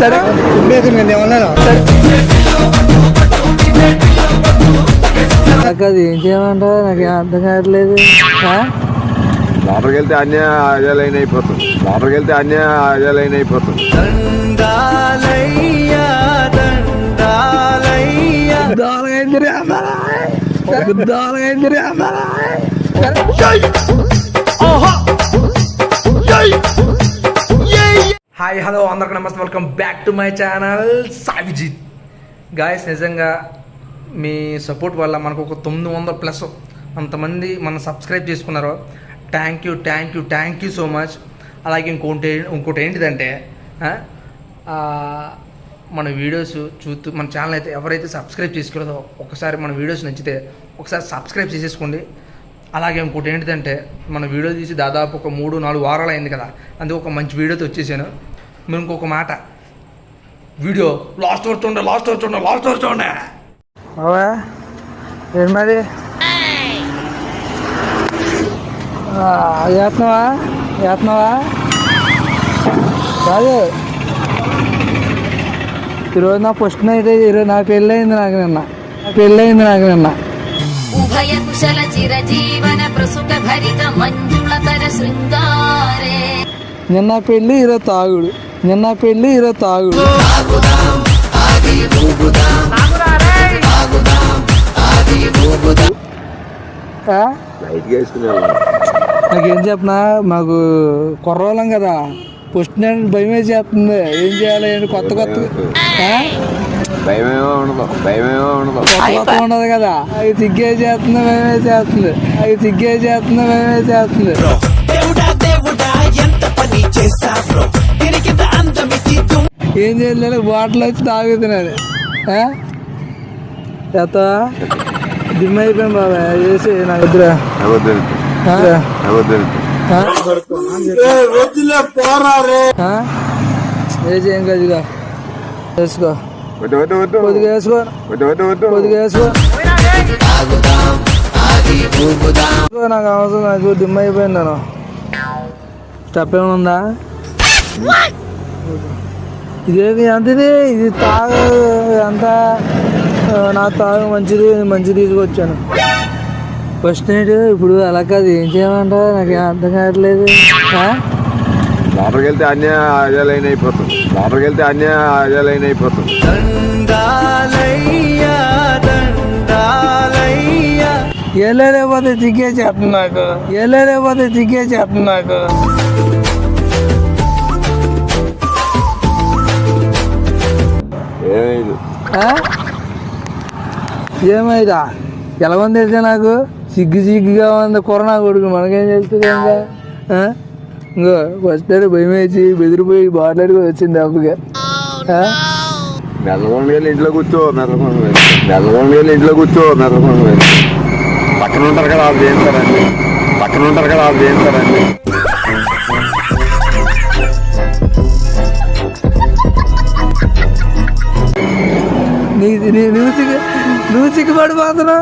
సరే. నాకు అది ఏం చేయమంటావు నాకు ఏం అర్థం కావట్లేదు? లోపలికి వెళ్తే అన్ని అజలైన అయిపోతుంది లోపలికి వెళ్తే అన్ని అజలైన అయిపోతుంది దోలగైంది రే అన్నారా? దోలగైంది రే అన్నారా? హాయ్ హలో అందరికి నమస్తే. Welcome back to my channel Savijit guys నిజంగా మీ సపోర్ట్ వల్ల మనకు ఒక తొమ్మిది వందల ప్లస్ అంతమంది మనం సబ్స్క్రైబ్ చేసుకున్నారు. Thank you thank you thank you so much అలాగే ఇంకోటి ఇంకోటి ఏంటిదంటే మన వీడియోస్ చూస్తూ మన ఛానల్ అయితే ఎవరైతే సబ్స్క్రైబ్ చేసుకోలేదో ఒకసారి మన వీడియోస్ నచ్చితే ఒకసారి సబ్స్క్రైబ్ చేసేసుకోండి. అలాగే ఇంకోటి ఏంటిదంటే మన వీడియో తీసి దాదాపు ఒక మూడు నాలుగు వారాలు అయింది కదా. అందుకు ఒక మంచి వీడియోతో వచ్చేసాను. మీరు ఇంకొక మాట. వీడియో లాస్ట్ వరకు చూడండి లాస్ట్ వరకు చూడండి లాస్ట్ వరకు చూడండి. బావా ఏంటి మరి? చేస్తున్నావా చేస్తున్నావా కాదు. ఈరోజు నా ఫస్ట్ నైట్ ఈరోజు నా పెళ్ళయింది నాకు నిన్న. నా పెళ్ళయింది నాకు నిన్న. ఉభయ కుశల చిరజీవన ప్రసుక భరిత మంజుళతర శృంగారే. నిన్న పెళ్ళి ఈరోజు తాగుడు. నిన్న పెళ్ళి ఈరోజు వాళ్ళం. నాకేం చెప్పనా? మాకు కుర్రోళ్ళం కదా. ఫస్ట్ నేను భయం వేసి చేస్తుంది. ఏం చేయాలి? ఏంటి? కొత్త కొత్త? భయమేమో ఉండదు. భయమేమో ఉండదు. కొత్త ఉండదు కదా. అవి సిగ్గే చేస్తుంది భయం వేసి చేస్తుంది. అవి సిగ్గే చేస్తుంది భయం వేసి చేస్తుంది. ఏం చేయలేదు బాటిల్ వచ్చి తాగుతున్నాను చేత దిమ్మ అయిపోయాను బాబా వేసి నా దగ్గర అబద్ధం అబద్ధం వేసి ఏం? కాదు వేసుకో. కొద్దిగా వేసుకో. కొద్దిగా వేసుకో. నాకు అవసరం నాకు దిమ్మ అయిపోయింది నేను స్టెప్ ఏమైనా ఉందా ఇదేది ఎంతది ఇది తాగు ఎంత నా తాగు మంచిది మంచిది తీసుకొచ్చాను. ఫస్ట్ నైట్ ఇప్పుడు అలా కాదు ఏం చేయమంటావు నాకు అర్థం కావట్లేదు. ఆ? లోపలికి వెళ్తే అన్ని అజలైన అయిపోతుంది లోపలికి వెళ్తే అన్ని అజలైన అయిపోతుంది వెళ్ళలేకపోతే దిగ్గే చేస్తుంది నాకు. వెళ్ళలేకపోతే దిగ్గే చేస్తుంది నాకు. ఏమైంది? ఎలా ఉంది తెలిసా నాకు? సిగ్గు సిగ్గుగా ఉంది. కరోనా కొడుకు మనకేం తెలుస్తుంది ఇంకా? ఇంకో ఫస్ట్ టైం భయం వేసి బెదిరిపోయి బాట్లాడుకు వచ్చింది అప్పుగా మెల్లగొండ వెళ్ళి ఇంట్లో కూర్చో మెల్లగొండ వెళ్ళి మెల్లగొండ వెళ్ళి ఇంట్లో కూర్చో మెల్లగొండ పక్కన ఉంటారు కదా వాళ్ళు చేస్తారండి పక్కన ఉంటారు కదా వాళ్ళు చేస్తారండి నీ నువ్వు సిగ్గు నువ్వు?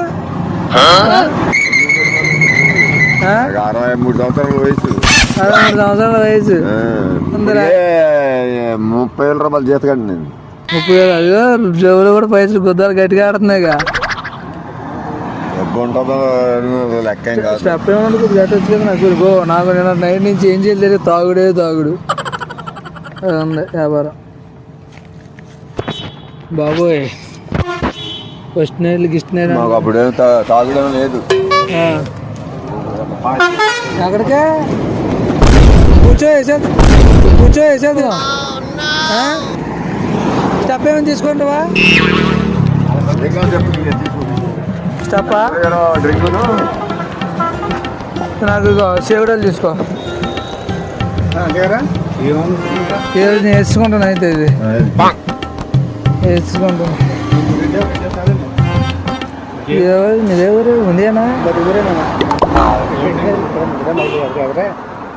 నాకు అరవై మూడు సంవత్సరాల వయసు. అరవై మూడు సంవత్సరాల వయసు. ముప్పై వేల రూపాయలు జీతకండి నేను. ముప్పై వేలు అదిగో జేబులో కూడా పైసలు గుద్దాలు గట్టిగా ఆడుతున్నాయిగా. స్టెప్ కదా నాకు. గో నాకు నిన్న నైట్ నుంచి ఏం చేయలేదు తాగుడే తాగుడు. ఉంది వ్యాపారం. బాబోయ్. గిస్ట్ నైట్ మాకు అప్పుడేం తాగడం లేదు. ఎక్కడికే? కూర్చో వేసేది కూర్చో వేసేది స్టెప్ ఏమైనా తీసుకుంటావా స్టెప్పా? నాకు సేవడాలు తీసుకో. వేసుకుంటాను అయితే ఇది. వేసుకుంటాను మీదెవరు ఉందేనా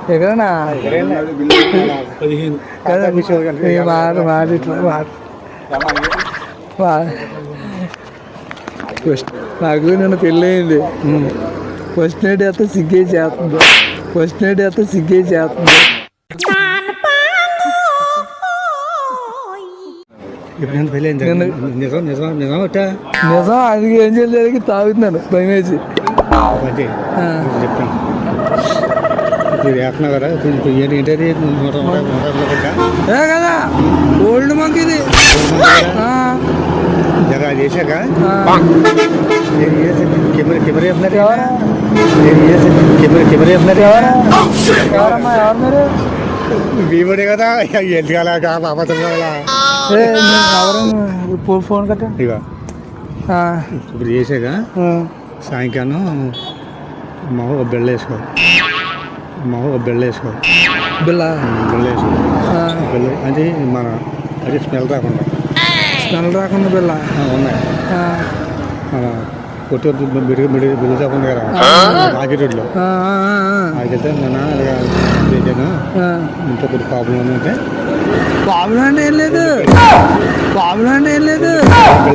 ఎక్కడనా మాట మాట ఇట్లా మాట ఫస్ట్ నాకు నిన్న పెళ్ళయింది ఫస్ట్ నైట్ అయితే సిగ్గే చేస్తుంది ఫస్ట్ నైట్ అయితే సిగ్గే చేస్తుంది నిజం నిజం నిజం ఒకటా నిజం అది ఏం చేయలేదు తాగుతున్నాను భయం వేసి? ఏ కదా? ఓల్డ్ మంక్ ఇది. చేశాక కెమెరా కెమెరా ఎవరా? కెమెరా కెమెరా చెప్తున్నారు ఎవరమ్మా ఎవరు మీరు? భీముడే కదా? ఎందుకలా అబద్ధం కదా ఎవరు ఫోన్ ఫోన్ కట్ట. ఇక ఇప్పుడు చేశాక ఆ. సాయంకాలం మా ఒక బెల్ల వేసుకో. మా ఒక బెల్ల వేసుకో. బిల్ల బెల్ల వేసుకో. బెల్ల అది మన అది స్మెల్ రాకుండా. స్మెల్ రాకుండా బిల్ల ఆ, ఉన్నాయి. మన కొట్టు తప్పకుండా కదా. మార్కెట్లో ఆ, ఆ, ఆ, ఆగితే మన ఆ. ఇంట్లో కొద్ది ప్రాబ్లం ఉంటే. ప్రాబ్లం అంటే ఏం లేదు. ప్రాబ్లం అంటే ఏం లేదు.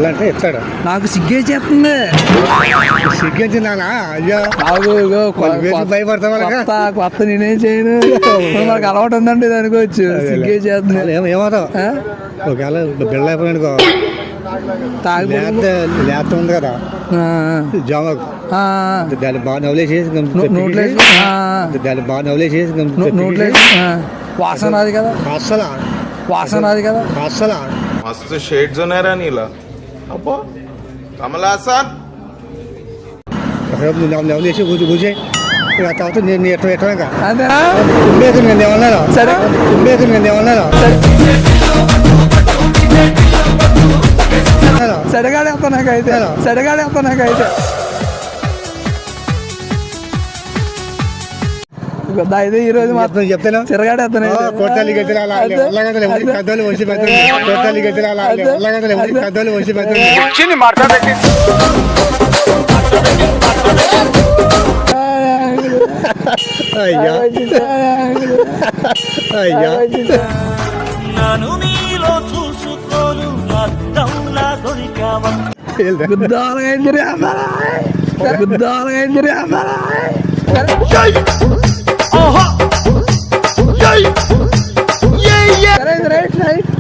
అంటే ఇస్తాడు నాకు సిగ్గే చెప్తుంది సిగ్గించింది నాన్న అయ్యో. నాకు వేసి కొత్త- నేనేం చేయను. మనకు అలవాటు ఉందండి అనుకోవచ్చు సిగ్గే చేస్తుంది. ఏమవుతావు? ఒకవేళ బెల్ల అయిపోయినాడుకో తాగి లేత లేత ఉంది కదా. జామాకు దాన్ని బాగా నవ్వులేసేసి నోట్లేసి దాన్ని బాగా నవ్వులేసేసి నోట్లేసి వాసన అది కదా. అస్సలు వాసన అది కదా. అస్సలు మస్తు షేడ్స్ ఉన్నారా నీలా. అబ్బో. కమలాసన్ నవ్వులేసి కూర్చు కూర్చే ఆ తర్వాత నేను ఎట్లా ఎట్లా అంతేనా? నేను ఏమన్నారా? సరే. నేను ఏమన్నారా? సరే. వస్తా నాకైతే. సడగాడే వస్తా నాకైతే. ఇక అయితే ఈ రోజు మాత్రం చెప్తాను తిరగాడే వస్తాను కొట్టాలి గెలిచిన అల్లగంటలు ఎవరి పెద్దోళ్ళు వచ్చి పెద్దోళ్ళు కొట్టాలి గెలిచిన అల్లగంటలు ఎవరి పెద్దోళ్ళు వచ్చి పెద్దోళ్ళు అయ్యా. అయ్యా. geldi. Gıdağını indiriyor bana. Gıdağını indiriyor bana. Yay! Aha! Yay! Yay! Yay! Yay!